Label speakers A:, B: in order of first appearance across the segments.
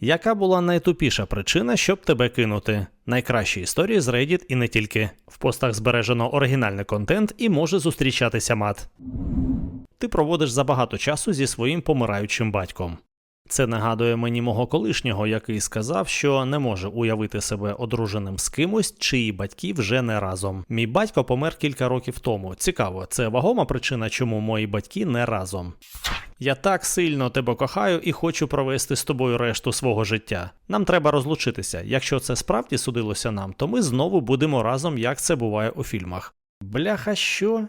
A: Яка була найтупіша причина, щоб тебе кинути? Найкращі історії з Reddit і не тільки. В постах збережено оригінальний контент і може зустрічатися мат. Ти проводиш забагато часу зі своїм помираючим батьком. Це нагадує мені мого колишнього, який сказав, що не може уявити себе одруженим з кимось, чиї батьки вже не разом. Мій батько помер кілька років тому. Цікаво, це вагома причина, чому мої батьки не разом. Я так сильно тебе кохаю і хочу провести з тобою решту свого життя. Нам треба розлучитися. Якщо це справді судилося нам, то ми знову будемо разом, як це буває у фільмах. Бляха, що?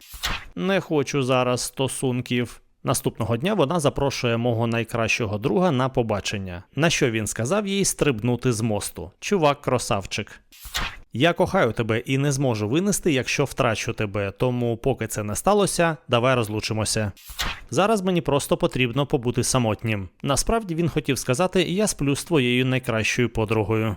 A: Не хочу зараз стосунків. Наступного дня вона запрошує мого найкращого друга на побачення. На що він сказав їй стрибнути з мосту. Чувак, красавчик. Я кохаю тебе і не зможу винести, якщо втрачу тебе, тому поки це не сталося, давай розлучимося. Зараз мені просто потрібно побути самотнім. Насправді він хотів сказати, я сплю з твоєю найкращою подругою.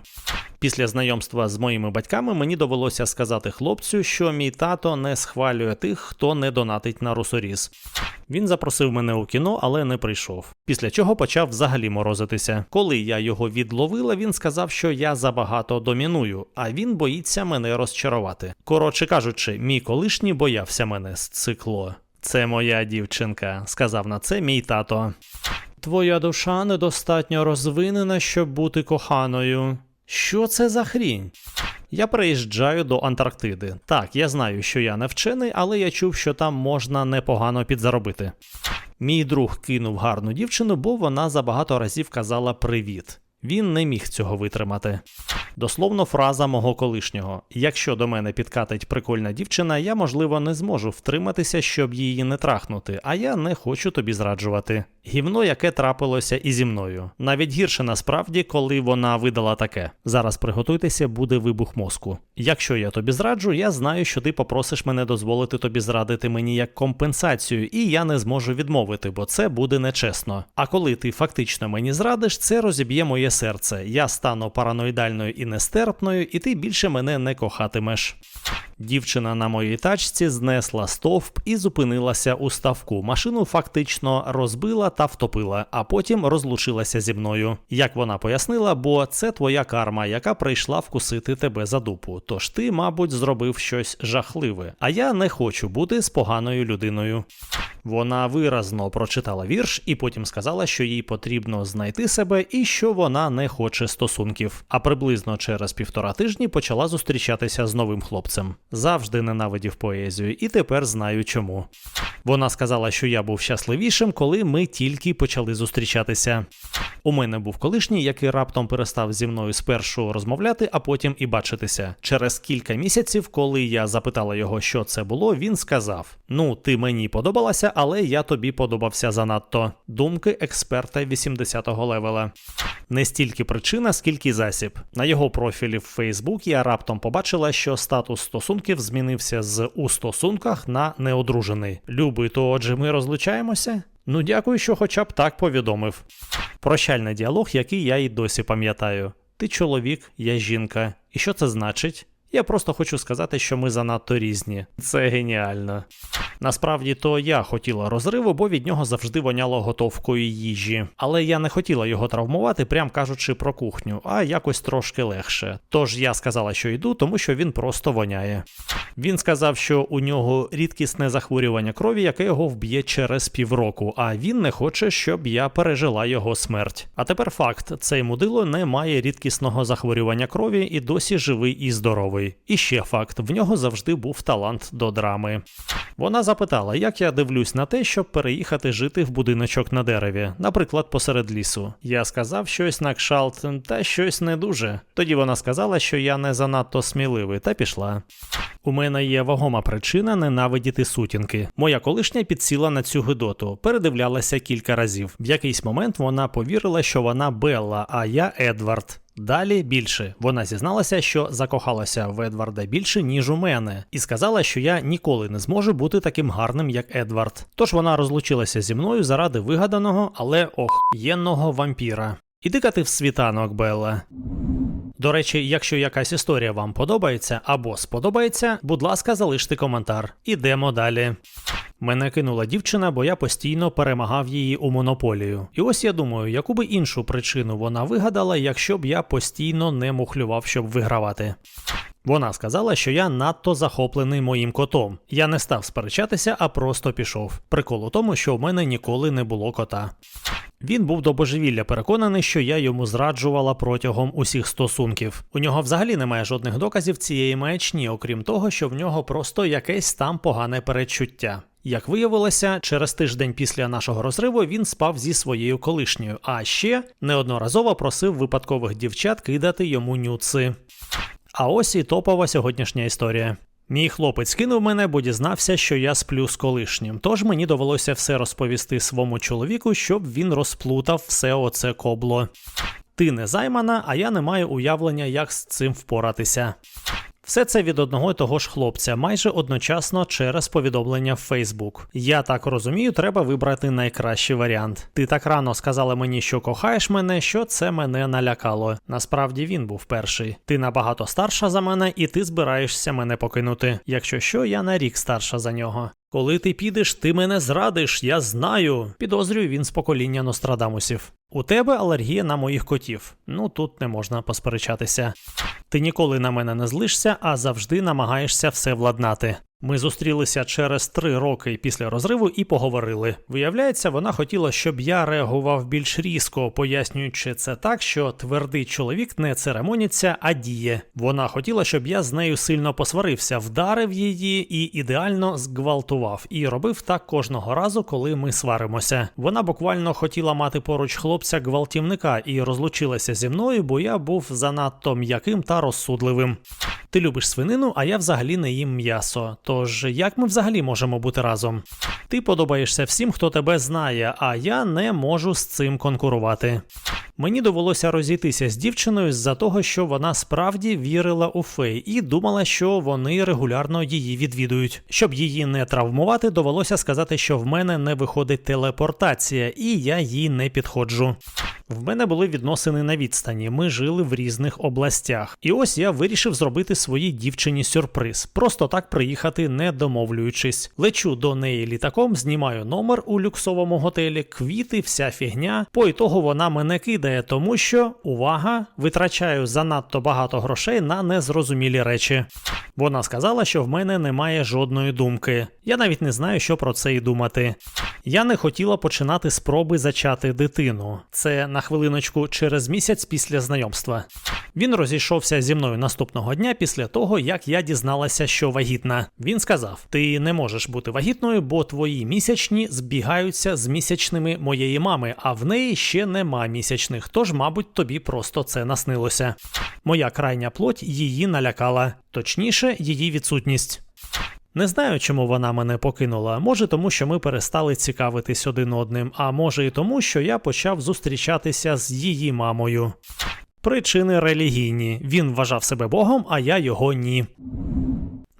A: Після знайомства з моїми батьками мені довелося сказати хлопцю, що мій тато не схвалює тих, хто не донатить на русоріз. Він запросив мене у кіно, але не прийшов. Після чого почав взагалі морозитися. Коли я його відловила, він сказав, що я забагато доміную, а він боїться мене розчарувати. Коротше кажучи, мій колишній боявся мене з цикло. Це моя дівчинка, сказав на це мій тато. Твоя душа недостатньо розвинена, щоб бути коханою. Що це за хрінь? Я приїжджаю до Антарктиди. Так, я знаю, що я не вчений, але я чув, що там можна непогано підзаробити. Мій друг кинув гарну дівчину, бо вона забагато разів казала привіт. Він не міг цього витримати. Дословно фраза мого колишнього: якщо до мене підкатить прикольна дівчина, я, можливо, не зможу втриматися, щоб її не трахнути, а я не хочу тобі зраджувати. Гівно, яке трапилося і зі мною. Навіть гірше насправді, коли вона видала таке. Зараз приготуйтеся, буде вибух мозку. Якщо я тобі зраджу, я знаю, що ти попросиш мене дозволити тобі зрадити мені як компенсацію, і я не зможу відмовити, бо це буде нечесно. А коли ти фактично мені зрадиш, це розіб'є моє серце. Я стану параноїдальною і нестерпною, і ти більше мене не кохатимеш. Дівчина на моїй тачці знесла стовп і зупинилася у ставку. Машину фактично розбила та втопила, а потім розлучилася зі мною. Як вона пояснила, бо це твоя карма, яка прийшла вкусити тебе за дупу. Тож ти, мабуть, зробив щось жахливе. А я не хочу бути з поганою людиною. Вона виразно прочитала вірш і потім сказала, що їй потрібно знайти себе і що вона не хоче стосунків. А приблизно через півтора тижні почала зустрічатися з новим хлопцем. Завжди ненавидів поезію, і тепер знаю чому. Вона сказала, що я був щасливішим, коли ми тільки почали зустрічатися. У мене був колишній, який раптом перестав зі мною спершу розмовляти, а потім і бачитися. Через кілька місяців, коли я запитала його, що це було, він сказав: Ну, ти мені подобалася, але я тобі подобався занадто. Думки експерта 80-го левела. Не стільки причина, скільки засіб. На його профілі в Facebook я раптом побачила, що статус стосунків змінився з у стосунках на неодружений. Любий, то отже, ми розлучаємося? Ну, дякую, що хоча б так повідомив. Прощальний діалог, який я і досі пам'ятаю. Ти чоловік, я жінка. І що це значить? Я просто хочу сказати, що ми занадто різні. Це геніально. Насправді то я хотіла розриву, бо від нього завжди воняло готовкою їжі. Але я не хотіла його травмувати, прям кажучи про кухню, а якось трошки легше. Тож я сказала, що йду, тому що він просто воняє. Він сказав, що у нього рідкісне захворювання крові, яке його вб'є через півроку, а він не хоче, щоб я пережила його смерть. А тепер факт: цей мудило не має рідкісного захворювання крові і досі живий і здоровий. І ще факт: в нього завжди був талант до драми. Вона запитала, як я дивлюсь на те, щоб переїхати жити в будиночок на дереві, наприклад, посеред лісу. Я сказав щось на кшалт, та щось не дуже. Тоді вона сказала, що я не занадто сміливий, та пішла. У мене є вагома причина ненавидіти сутінки. Моя колишня підсіла на цю гидоту, передивлялася кілька разів. В якийсь момент вона повірила, що вона Белла, а я Едвард. Далі більше вона зізналася, що закохалася в Едварда більше, ніж у мене, і сказала, що я ніколи не зможу бути таким гарним, як Едвард. Тож вона розлучилася зі мною заради вигаданого, але ох'єнного вампіра. Іди-ка ти в світанок, Белла. До речі, якщо якась історія вам подобається або сподобається, будь ласка, залиште коментар. Ідемо далі. Мене кинула дівчина, бо я постійно перемагав її у монополію. І ось я думаю, яку би іншу причину вона вигадала, якщо б я постійно не мухлював, щоб вигравати. Вона сказала, що я надто захоплений моїм котом. Я не став сперечатися, а просто пішов. Прикол у тому, що в мене ніколи не було кота. Він був до божевілля переконаний, що я йому зраджувала протягом усіх стосунків. У нього взагалі немає жодних доказів цієї маячні, окрім того, що в нього просто якесь там погане передчуття. Як виявилося, через тиждень після нашого розриву він спав зі своєю колишньою, а ще неодноразово просив випадкових дівчат кидати йому нюци. А ось і топова сьогоднішня історія. Мій хлопець кинув мене, бо дізнався, що я сплю з колишнім. Тож мені довелося все розповісти своєму чоловіку, щоб він розплутав все оце кобло. Ти не займана, а я не маю уявлення, як з цим впоратися. Все це від одного і того ж хлопця, майже одночасно через повідомлення в Facebook. Я так розумію, треба вибрати найкращий варіант. Ти так рано сказала мені, що кохаєш мене, що це мене налякало. Насправді він був перший. Ти набагато старша за мене, і ти збираєшся мене покинути. Якщо що, я на рік старша за нього. Коли ти підеш, ти мене зрадиш, я знаю. Підозрюю він з покоління Нострадамусів. У тебе алергія на моїх котів. Ну тут не можна посперечатися. Ти ніколи на мене не злишся, а завжди намагаєшся все владнати. Ми зустрілися через три роки після розриву і поговорили. Виявляється, вона хотіла, щоб я реагував більш різко, пояснюючи це так, що твердий чоловік не церемоніться, а діє. Вона хотіла, щоб я з нею сильно посварився, вдарив її і ідеально зґвалтував. І робив так кожного разу, коли ми сваримося. Вона буквально хотіла мати поруч хлопця гвалтівника і розлучилася зі мною, бо я був занадто м'яким та розсудливим. Ти любиш свинину, а я взагалі не їм м'ясо. Тож як ми взагалі можемо бути разом? Ти подобаєшся всім, хто тебе знає, а я не можу з цим конкурувати. Мені довелося розійтися з дівчиною з-за того, що вона справді вірила у фей і думала, що вони регулярно її відвідують. Щоб її не травмувати, довелося сказати, що в мене не виходить телепортація, і я їй не підходжу. В мене були відносини на відстані. Ми жили в різних областях. І ось я вирішив зробити своїй дівчині сюрприз. Просто так приїхати, не домовлюючись. Лечу до неї літаком, знімаю номер у люксовому готелі, квіти, вся фігня. По ітогу вона мене кидає, тому що, увага, витрачаю занадто багато грошей на незрозумілі речі. Вона сказала, що в мене немає жодної думки. Я навіть не знаю, що про це і думати. Я не хотіла починати спроби зачати дитину. Це на хвилиночку через місяць після знайомства. Він розійшовся зі мною наступного дня після того, як я дізналася, що вагітна. Він сказав: Ти не можеш бути вагітною, бо твої місячні збігаються з місячними моєї мами, а в неї ще нема місячних, тож, мабуть, тобі просто це наснилося. Моя крайня плоть її налякала, точніше, її відсутність. Не знаю, чому вона мене покинула. Може, тому що ми перестали цікавитись один одним, а може і тому, що я почав зустрічатися з її мамою. Причини релігійні. Він вважав себе Богом, а я його ні.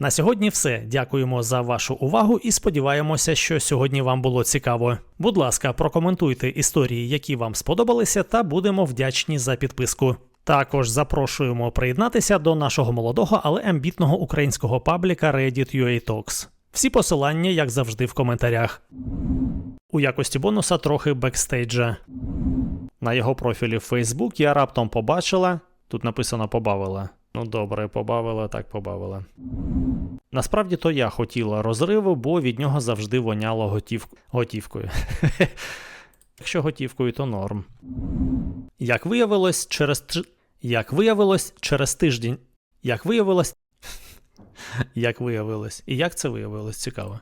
A: На сьогодні все. Дякуємо за вашу увагу і сподіваємося, що сьогодні вам було цікаво. Будь ласка, прокоментуйте історії, які вам сподобалися, та будемо вдячні за підписку. Також запрошуємо приєднатися до нашого молодого, але амбітного українського пабліка Reddit.ua Talks. Всі посилання, як завжди, в коментарях. У якості бонуса трохи бекстейджа. На його профілі в Facebook я раптом побачила. Тут написано побавила. Ну добре, побавила, так побавила. Насправді то я хотіла розриву, бо від нього завжди воняло готів... готівкою. Якщо готівкою, то норм. Як виявилось, через. Як виявилось, через тиждень. Як виявилось. Як виявилось. І як це виявилось, цікаво.